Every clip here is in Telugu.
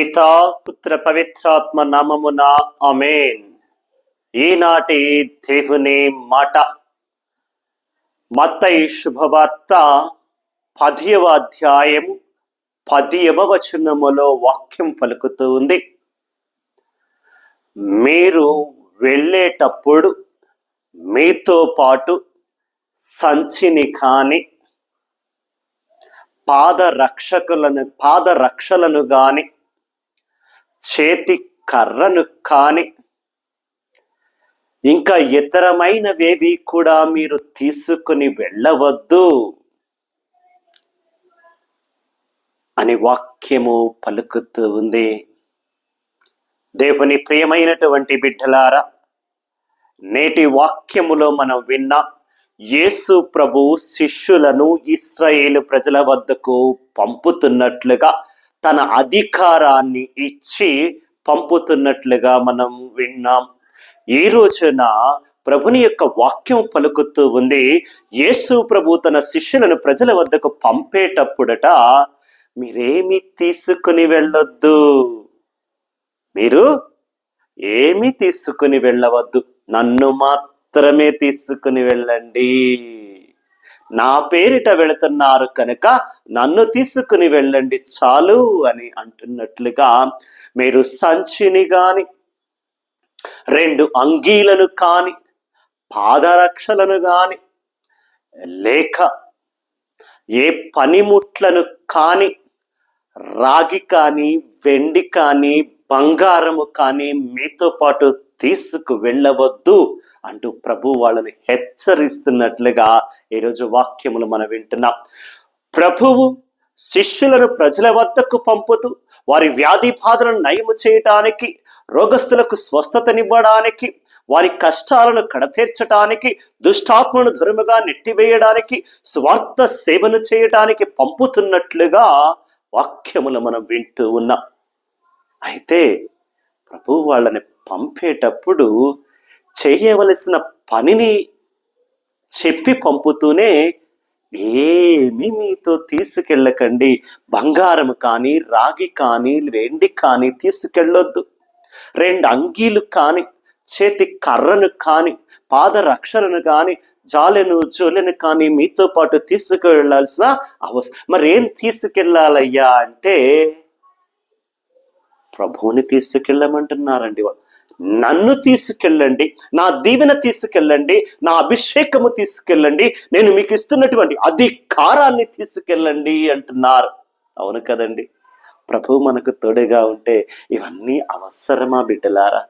పితా పుత్ర పవిత్రాత్మ నామమున అమేన్ ఈనాటి దేవుని మాట. మత్తయి శుభవార్త పదియవ అధ్యాయం పదియవ వచనములో వాక్యం పలుకుతూ ఉంది. మీరు వెళ్ళేటప్పుడు మీతో పాటు సంచిని కాని పాదరక్షకులను పాదరక్షలను కానీ చేతి కర్రను కాని ఇంకా ఇతరమైనవేవి కూడా మీరు తీసుకుని వెళ్ళవద్దు అని వాక్యము పలుకుతూ ఉంది. దేవుని ప్రియమైనటువంటి బిడ్డలారా నేటి వాక్యములో మనం విన్న యేసు ప్రభు శిష్యులను ఇస్రాయేలు ప్రజల వద్దకు పంపుతున్నట్లుగా తన అధికారాన్ని ఇచ్చి పంపుతున్నట్లుగా మనం విన్నాం. ఈ రోజున ప్రభుని యొక్క వాక్యం పలుకుతూ ఉంది. యేసు ప్రభు తన శిష్యులను ప్రజల వద్దకు పంపేటప్పుడట మీరేమి తీసుకుని వెళ్ళొద్దు. మీరు ఏమి తీసుకుని వెళ్ళవద్దు. నన్ను మాత్రమే తీసుకుని వెళ్ళండి. నా పేరిట వెళుతున్నారు కనుక నన్ను తీసుకుని వెళ్ళండి చాలు అని అంటున్నట్లుగా మీరు సంచిని కాని రెండు అంగీలను కాని పాదరక్షలను కాని లేక ఏ పనిముట్లను కాని రాగి కానీ వెండి కానీ బంగారము కానీ మీతో పాటు తీసుకు వెళ్ళవద్దు. అంటూ ప్రభు వాళ్ళని హెచ్చరిస్తున్నట్లుగా ఈరోజు వాక్యములు మనం వింటున్నాం. ప్రభువు శిష్యులను ప్రజల వద్దకు పంపుతూ వారి వ్యాధి బాధలను నయము చేయటానికి రోగస్తులకు స్వస్థతనివ్వడానికి వారి కష్టాలను కడతీర్చడానికి దుష్టాత్మను దురముగా నెట్టివేయడానికి స్వార్థ సేవను చేయటానికి పంపుతున్నట్లుగా వాక్యములు మనం వింటూ ఉన్నాం. అయితే ప్రభు వాళ్ళని పంపేటప్పుడు చేయవలసిన పనిని చెప్పి పంపుతూనే ఏమి మీతో తీసుకెళ్ళకండి. బంగారం కానీ రాగి కానీ వెండి కానీ తీసుకెళ్ళొద్దు. రెండు అంగీలు కానీ చేతి కర్రను కానీ పాదరక్షలను కానీ జాలెను జోలెను కానీ మీతో పాటు తీసుకువెళ్ళాల్సిన అవసరం మరి ఏం తీసుకెళ్ళాలయ్యా అంటే ప్రభువుని తీసుకెళ్ళమంటున్నారండి వాళ్ళు. నన్ను తీసుకెళ్ళండి నా దీవెన తీసుకెళ్ళండి నా అభిషేకము తీసుకెళ్ళండి నేను మీకు ఇస్తున్నటువంటి అధికారాన్ని తీసుకెళ్ళండి అంటున్నారు. అవును కదండి. ప్రభు మనకు తోడుగా ఉంటే ఇవన్నీ అవసరమా బిడ్డలారా?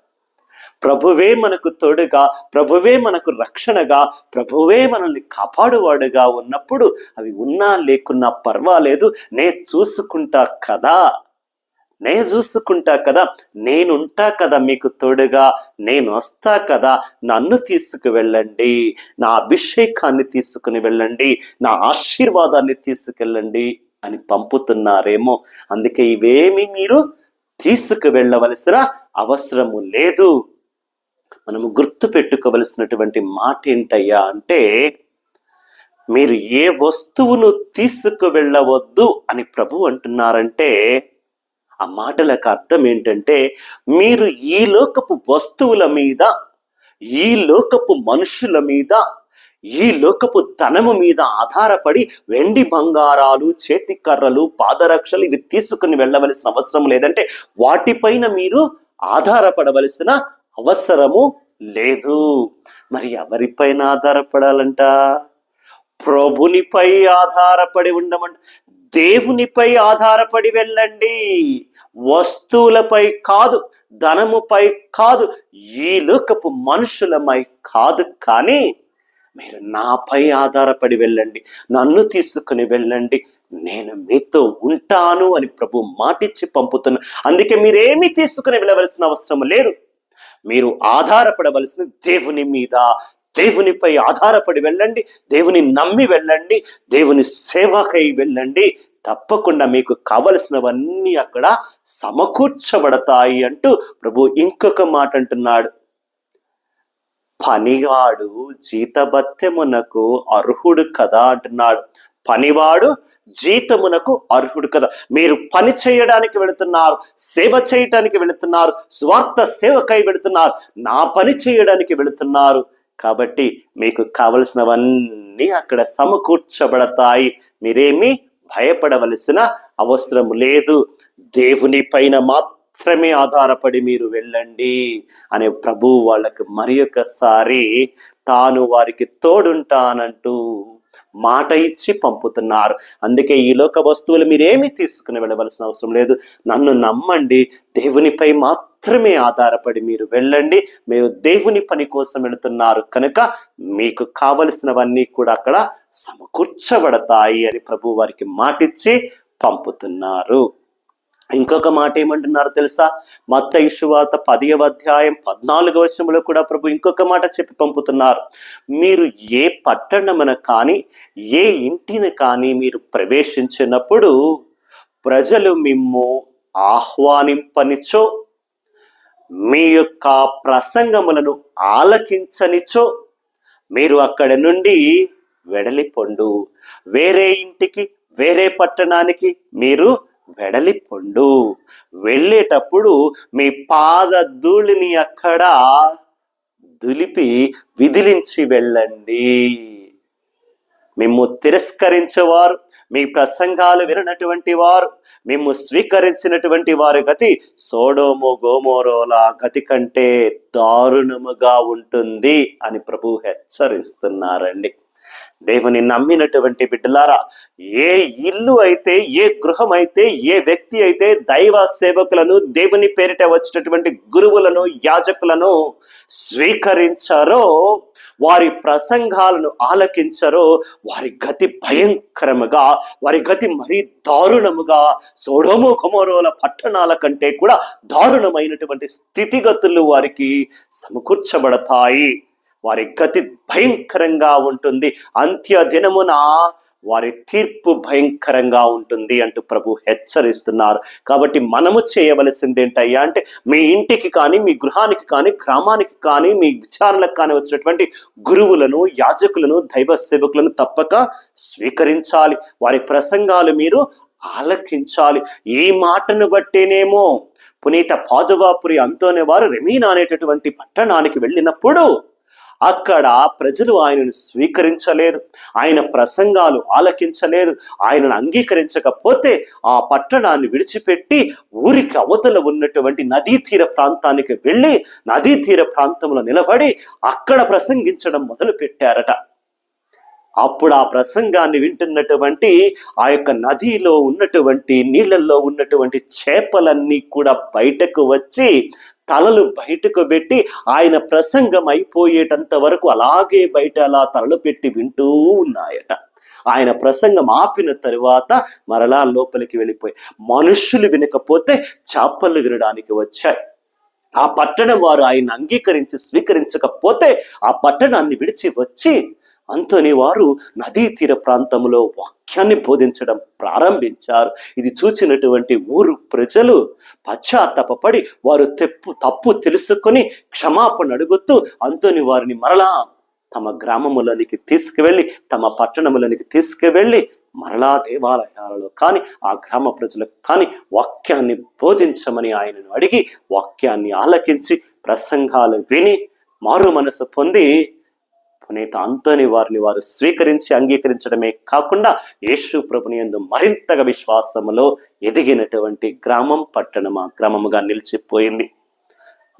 ప్రభువే మనకు తోడుగా ప్రభువే మనకు రక్షణగా ప్రభువే మనల్ని కాపాడువాడుగా ఉన్నప్పుడు అవి ఉన్నా లేకున్నా పర్వాలేదు నే చూసుకుంటా కదా? నే చూసుకుంటా కదా నేనుంటా కదా మీకు తోడుగా నేను వస్తా కదా నన్ను తీసుకు వెళ్ళండి నా అభిషేకాన్ని తీసుకుని వెళ్ళండి నా ఆశీర్వాదాన్ని తీసుకెళ్ళండి అని పంపుతున్నారేమో. అందుకే ఇవేమి మీరు తీసుకు వెళ్ళవలసిన అవసరము లేదు. మనము గుర్తు పెట్టుకోవలసినటువంటి మాట ఏంటయ్యా అంటే మీరు ఏ వస్తువును తీసుకు వెళ్ళవద్దు అని ప్రభు అంటున్నారంటే ఆ మాటలకు అర్థం ఏంటంటే మీరు ఈ లోకపు వస్తువుల మీద ఈ లోకపు మనుషుల మీద ఈ లోకపు ధనము మీద ఆధారపడి వెండి బంగారాలు చేతి కర్రలు పాదరక్షలు ఇవి తీసుకుని వెళ్ళవలసిన అవసరం లేదంటే వాటిపైన మీరు ఆధారపడవలసిన అవసరము లేదు. మరి ఎవరిపైన ఆధారపడాలంట? ప్రభునిపై ఆధారపడి ఉండమంట. దేవునిపై ఆధారపడి వెళ్ళండి. వస్తువులపై కాదు ధనముపై కాదు ఈ లోకపు మనుషులమై కాదు కానీ మీరు నాపై ఆధారపడి వెళ్ళండి. నన్ను తీసుకుని వెళ్ళండి. నేను మీతో ఉంటాను అని ప్రభు మాటిచ్చి పంపుతున్నా. అందుకే మీరేమీ తీసుకుని వెళ్ళవలసిన అవసరం లేదు. మీరు ఆధారపడవలసిన దేవుని మీద దేవునిపై ఆధారపడి వెళ్ళండి దేవుని నమ్మి వెళ్ళండి దేవుని సేవకై వెళ్ళండి. తప్పకుండా మీకు కావలసినవన్నీ అక్కడ సమకూర్చబడతాయి అంటూ ప్రభు ఇంకొక మాట అంటున్నాడు. పనివాడు జీతభత్యమునకు అర్హుడు కదా అంటున్నాడు. పనివాడు జీతమునకు అర్హుడు కదా. మీరు పని చేయడానికి వెళుతున్నారు సేవ చేయటానికి వెళుతున్నారు స్వార్థ సేవకై వెళుతున్నారు నా పని చేయడానికి వెళుతున్నారు. కాబట్టి మీకు కావలసినవన్నీ అక్కడ సమకూర్చబడతాయి. మీరేమీ భయపడవలసిన అవసరం లేదు. దేవుని పైన మాత్రమే ఆధారపడి మీరు వెళ్ళండి అనే ప్రభు వాళ్ళకి మరి ఒకసారి తాను వారికి తోడుంటానంటూ మాట ఇచ్చి పంపుతున్నారు. అందుకే ఈ లోక వస్తువులు మీరేమీ తీసుకుని వెళ్ళవలసిన అవసరం లేదు. నన్ను నమ్మండి. దేవునిపై మాత్రం మాత్రమే ఆధారపడి మీరు వెళ్ళండి. మీరు దేవుని పని కోసం వెళుతున్నారు కనుక మీకు కావలసినవన్నీ కూడా అక్కడ సమకూర్చబడతాయి అని ప్రభు వారికి మాటిచ్చి పంపుతున్నారు. ఇంకొక మాట ఏమంటున్నారు తెలుసా? మత్త ఇషువార్త పదియవ అధ్యాయం పద్నాలుగవ వచనంలో కూడా ప్రభు ఇంకొక మాట చెప్పి పంపుతున్నారు. మీరు ఏ పట్టణమున కానీ ఏ ఇంటిని కానీ మీరు ప్రవేశించినప్పుడు ప్రజలు మిమ్ము ఆహ్వానింపనిచో మీ యొక్క ప్రసంగములను ఆలకించనిచో మీరు అక్కడ నుండి వెడలిపొండు. వేరే ఇంటికి వేరే పట్టణానికి మీరు వెడలిపొండు. వెళ్ళేటప్పుడు మీ పాద ధూళిని అక్కడ దులిపి విదిలించి వెళ్ళండి. మిమ్ము తిరస్కరించేవారు మీ ప్రసంగాలు విననటువంటి వారు మేము స్వీకరించినటువంటి వారి గతి సోడోమో గోమోరోల గతి కంటే దారుణముగా ఉంటుంది అని ప్రభు హెచ్చరిస్తున్నారండి. దేవుని నమ్మినటువంటి బిడ్డలారా ఏ ఇల్లు అయితే ఏ గృహం అయితే ఏ వ్యక్తి అయితే దైవ సేవకులను దేవుని పేరిట వచ్చినటువంటి గురువులను యాజకులను స్వీకరించారో వారి ప్రసంగాలను ఆలకించరో వారి గతి భయంకరముగా వారి గతి మరీ దారుణముగా సోడోము కుమరోల పట్టణాల కంటే కూడా దారుణమైనటువంటి స్థితిగతులు వారికి సమకూర్చబడతాయి. వారి గతి భయంకరంగా ఉంటుంది. అంత్య దినమున వారి తీర్పు భయంకరంగా ఉంటుంది అంటూ ప్రభు హెచ్చరిస్తున్నారు. కాబట్టి మనము చేయవలసింది ఏంటయ్యా అంటే మీ ఇంటికి కానీ మీ గృహానికి కానీ గ్రామానికి కానీ మీ విచారణకు కానీ వచ్చినటువంటి గురువులను యాజకులను దైవ సేవకులను తప్పక స్వీకరించాలి. వారి ప్రసంగాలు మీరు ఆలకించాలి. ఈ మాటను బట్టేనేమో పునీత పాదువాపురి అంతోనే వారు రెమీనా అనేటటువంటి పట్టణానికి వెళ్ళినప్పుడు అక్కడ ప్రజలు ఆయనను స్వీకరించలేదు. ఆయన ప్రసంగాలు ఆలకించలేదు. ఆయనను అంగీకరించకపోతే ఆ పట్టణాన్ని విడిచిపెట్టి ఊరికి అవతల ఉన్నటువంటి నదీ తీర ప్రాంతానికి వెళ్ళి నదీ తీర ప్రాంతంలో నిలబడి అక్కడ ప్రసంగించడం మొదలు పెట్టారట అప్పుడు ఆ ప్రసంగాన్ని వింటున్నటువంటి ఆ యొక్క నదిలో ఉన్నటువంటి నీళ్ళల్లో ఉన్నటువంటి చేపలన్నీ కూడా బయటకు వచ్చి తలలు బయటకు పెట్టి ఆయన ప్రసంగం అయిపోయేటంత వరకు అలాగే బయట అలా తలలు పెట్టి వింటూ ఉన్నాయట. ఆయన ప్రసంగం ఆపిన తరువాత మరలా లోపలికి వెళ్ళిపోయి మనుషులు వినకపోతే చేపలు వినడానికి వచ్చాయి. ఆ పట్టణం వారు ఆయన అంగీకరించి స్వీకరించకపోతే ఆ పట్టణాన్ని విడిచి వచ్చి అంతని వారు నదీ తీర ప్రాంతంలో వాక్యాన్ని బోధించడం ప్రారంభించారు. ఇది చూచినటువంటి ఊరు ప్రజలు పశ్చాత్తాపడి వారు తెప్పు తప్పు తెలుసుకొని క్షమాపణ అడుగుతూ అంతని వారిని మరలా తమ గ్రామములనికి తీసుకువెళ్ళి తమ పట్టణములోనికి తీసుకువెళ్ళి మరలా దేవాలయాలలో కానీ ఆ గ్రామ ప్రజలకు కానీ వాక్యాన్ని బోధించమని ఆయనను అడిగి వాక్యాన్ని ఆలకించి ప్రసంగాలు విని మారు మనసు పొంది నేత అంతని వారిని వారు స్వీకరించి అంగీకరించడమే కాకుండా యేసు ప్రభుని యందు మరింతగా విశ్వాసములో ఎదిగినటువంటి గ్రామం పట్టణం ఆ గ్రామముగా నిలిచిపోయింది.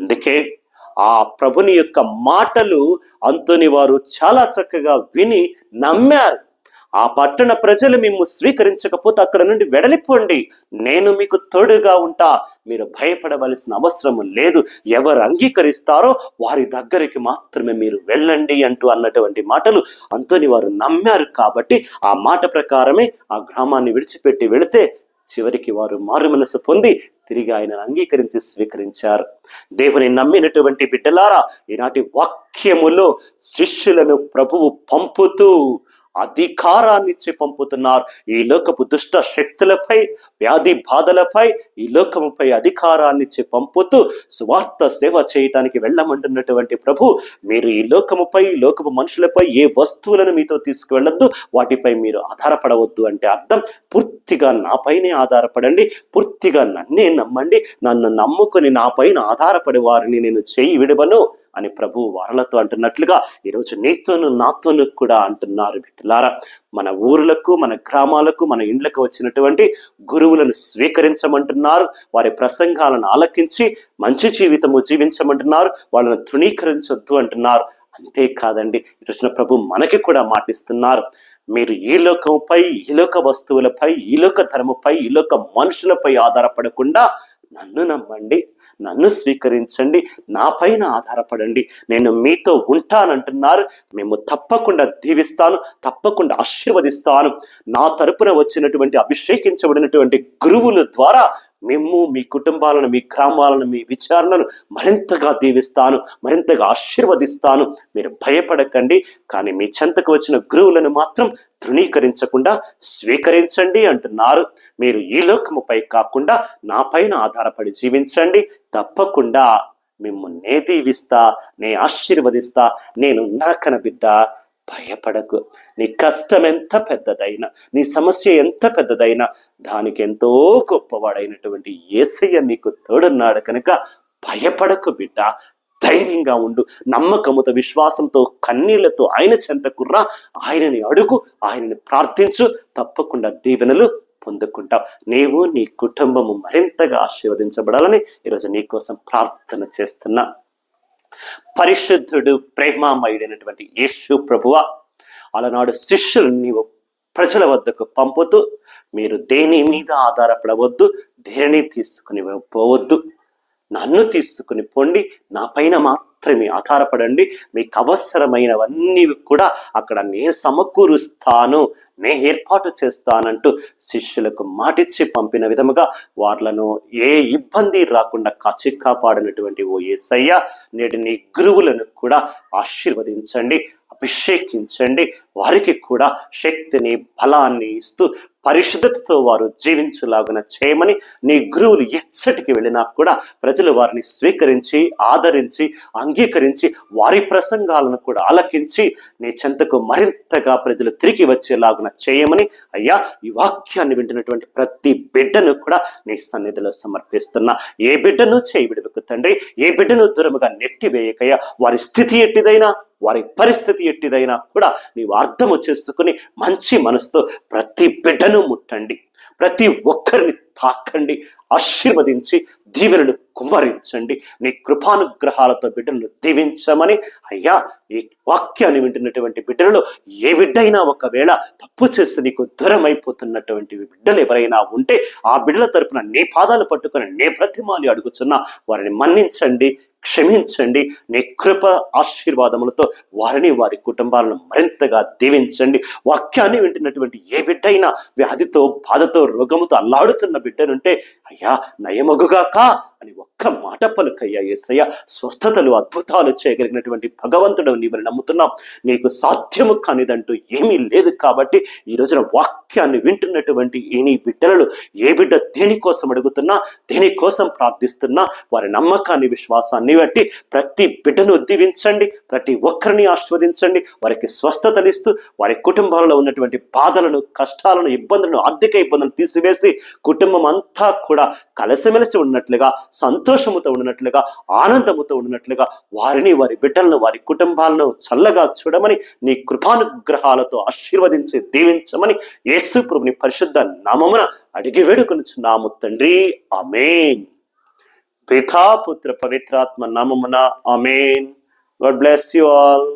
అందుకే ఆ ప్రభుని యొక్క మాటలు అంతని వారు చాలా చక్కగా విని నమ్మారు. ఆ పట్టణ ప్రజలు మేము స్వీకరించకపోతే అక్కడ నుండి వెడలిపోండి. నేను మీకు తోడుగా ఉంటా. మీరు భయపడవలసిన అవసరం లేదు. ఎవరు అంగీకరిస్తారో వారి దగ్గరికి మాత్రమే మీరు వెళ్ళండి అంటూ అన్నటువంటి మాటలు అంతని వారు నమ్మారు కాబట్టి ఆ మాట ప్రకారమే ఆ గ్రామాన్ని విడిచిపెట్టి వెళితే చివరికి వారు మారు మనసు పొంది తిరిగి ఆయనను అంగీకరించి స్వీకరించారు. దేవుని నమ్మినటువంటి బిడ్డలారా ఈనాటి వాక్యములో శిష్యులను ప్రభువు పంపుతూ అధికారాన్ని ఇచ్చి పంపుతున్నారు ఈ లోకపు దుష్ట శక్తులపై వ్యాధి బాధలపై ఈ లోకముపై అధికారాన్ని ఇచ్చి పంపుతూ స్వార్థ సేవ చేయటానికి వెళ్ళమంటున్నటువంటి ప్రభు మీరు ఈ లోకముపై లోకపు మనుషులపై ఏ వస్తువులను మీతో తీసుకువెళ్ళొద్దు వాటిపై మీరు ఆధారపడవద్దు అంటే అర్థం. పూర్తిగా నాపైనే ఆధారపడండి పూర్తిగా నన్నే నమ్మండి నన్ను నమ్ముకుని నా పైన ఆధారపడే వారిని నేను చేయి విడవను. అని ప్రభు వారలతో అంటున్నట్లుగా ఈరోజు నీతోను నాతోను కూడా అంటున్నారు బిడ్డలారా. మన ఊర్లకు మన గ్రామాలకు మన ఇండ్లకు వచ్చినటువంటి గురువులను స్వీకరించమంటున్నారు. వారి ప్రసంగాలను ఆలకించి మంచి జీవితము జీవించమంటున్నారు. వాళ్ళను తృణీకరించొద్దు అంటున్నారు. అంతేకాదండి ఈరోజున ప్రభు మనకి కూడా మాటిస్తున్నారు. మీరు ఈ లోకంపై ఈ లోక వస్తువులపై ఈ లోక ధర్మపై ఈ లోక మనుషులపై ఆధారపడకుండా నన్ను నమ్మండి. నన్ను స్వీకరించండి. నా పైన ఆధారపడండి. నేను మీతో ఉంటానంటున్నారు. మేము తప్పకుండా దీవిస్తాను తప్పకుండా ఆశీర్వదిస్తాను. నా తరపున వచ్చినటువంటి అభిషేకించబడినటువంటి గురువుల ద్వారా మేము మీ కుటుంబాలను మీ గ్రామాలను మీ విచారణను మరింతగా దీవిస్తాను మరింతగా ఆశీర్వదిస్తాను. మీరు భయపడకండి. కానీ మీ చెంతకు వచ్చిన గురువులను మాత్రం తృణీకరించకుండా స్వీకరించండి అంటున్నారు. మీరు ఈ లోకముపై కాకుండా నా పైన ఆధారపడి జీవించండి. తప్పకుండా మిమ్మల్ని నే దీవిస్తా నే ఆశీర్వదిస్తా. నేను నాకన బిడ్డ భయపడకు. నీ కష్టం ఎంత పెద్దదైనా నీ సమస్య ఎంత పెద్దదైనా దానికి ఎంతో గొప్పవాడైనటువంటి ఏసయ్య నీకు తోడున్నాడు కనుక భయపడకు బిడ్డ. ధైర్యంగా ఉండు. నమ్మకముతో విశ్వాసంతో కన్నీళ్ళతో ఆయన చెంతకుర్రా ఆయనని అడుగు ఆయనని ప్రార్థించు. తప్పకుండా దీవెనలు పొందుకుంటావు. నీవు నీ కుటుంబము మరింతగా ఆశీర్వదించబడాలని ఈరోజు నీ కోసం ప్రార్థన చేస్తున్నా. పరిశుద్ధుడు ప్రేమామయుడైనటువంటి యేసు ప్రభువ అలనాడు శిష్యులు నీవు ప్రజల వద్దకు పంపుతూ మీరు దేని మీద ఆధారపడవద్దు దేనిని తీసుకుని పోవద్దు. నన్ను తీసుకుని పొండి నా పైన మాత్రమే ఆధారపడండి. మీకు అవసరమైనవన్నీ కూడా అక్కడ నేను సమకూరుస్తాను. నే ఏర్పాటు చేస్తానంటూ శిష్యులకు మాటిచ్చి పంపిన విధముగా వాళ్ళను ఏ ఇబ్బంది రాకుండా కాచి కాపాడినటువంటి ఓ ఏసయ్య నేటి నీ గురువులను కూడా ఆశీర్వదించండి అభిషేకించండి. వారికి కూడా శక్తిని బలాన్ని ఇస్తూ పరిశుద్ధతతో వారు జీవించులాగున చేయమని నీ గురువులు ఎచ్చటికి వెళ్ళినా కూడా ప్రజలు వారిని స్వీకరించి ఆదరించి అంగీకరించి వారి ప్రసంగాలను కూడా ఆలకించి నీ చెంతకు మరింతగా ప్రజలు తిరిగి వచ్చేలాగున చేయమని అయ్యా ఈ వాక్యాన్ని వింటున్నటువంటి ప్రతి బిడ్డను కూడా నీ సన్నిధిలో సమర్పిస్తున్నా. ఏ బిడ్డను చేయి తండ్రి ఏ బిడ్డను దూరముగా నెట్టివేయకయ్యా. వారి స్థితి ఎట్టిదైనా వారి పరిస్థితి ఎట్టిదైనా కూడా నీవు అర్థము చేసుకుని మంచి మనసుతో ప్రతి బిడ్డను ముట్టండి. ప్రతి ఒక్కరిని తాకండి ఆశీర్వదించి దీవెనలు కుమ్మరించండి. నీ కృపానుగ్రహాలతో బిడ్డలను దీవించమని అయ్యా ఈ వాక్యాన్ని వింటున్నటువంటి బిడ్డలలో ఏ బిడ్డైనా ఒకవేళ తప్పు చేస్తే నీకు దూరం అయిపోతున్నటువంటి బిడ్డలు ఎవరైనా ఉంటే ఆ బిడ్డల తరపున నీ పాదాలు పట్టుకొని నే ప్రతిమాలి అడుగుచున్నా వారిని మన్నించండి. క్షమించండి. నీ కృప ఆశీర్వాదములతో వారిని వారి కుటుంబాలను మరింతగా దీవించండి. వాక్యాన్ని వింటున్నటువంటి ఏ బిడ్డైనా వ్యాధితో బాధతో రోగముతో అల్లాడుతున్న బిడ్డనుంటే అయ్యా నయమగుగాక అని ఒక్క మాట పలుకయ్యా ఏసయ్య. స్వస్థతలు అద్భుతాలు చేయగలిగినటువంటి భగవంతుడు నీవని నమ్ముతున్నాం. నీకు సాధ్యము కానిదంటూ ఏమీ లేదు కాబట్టి ఈ రోజున వాక్యాన్ని వింటున్నటువంటి ఈ నీ బిడ్డలను ఏ బిడ్డ దేనికోసం అడుగుతున్నా దేనికోసం ప్రార్థిస్తున్నా వారి నమ్మకాన్ని విశ్వాసాన్ని బట్టి ప్రతి బిడ్డను దీవించండి ప్రతి ఒక్కరిని ఆస్వాదించండి వారికి స్వస్థతనిస్తూ వారి కుటుంబాలలో ఉన్నటువంటి బాధలను కష్టాలను ఇబ్బందులను ఆర్థిక ఇబ్బందులను తీసివేసి కుటుంబం అంతా కూడా కలిసిమెలిసి ఉన్నట్లుగా సంతోషముతో ఉన్నట్లుగా ఆనందముతో ఉన్నట్లుగా వారిని వారి బిడ్డలను వారి కుటుంబాలను చల్లగా చూడమని నీ కృపానుగ్రహాలతో ఆశీర్వదించి దీవించమని యేసు ప్రభుని పరిశుద్ధ నామమున అడిగి వేడుకొనుచున్నాము తండ్రి. అమేన్ పితా పుత్ర పవిత్రాత్మ నామమున amen God bless you all.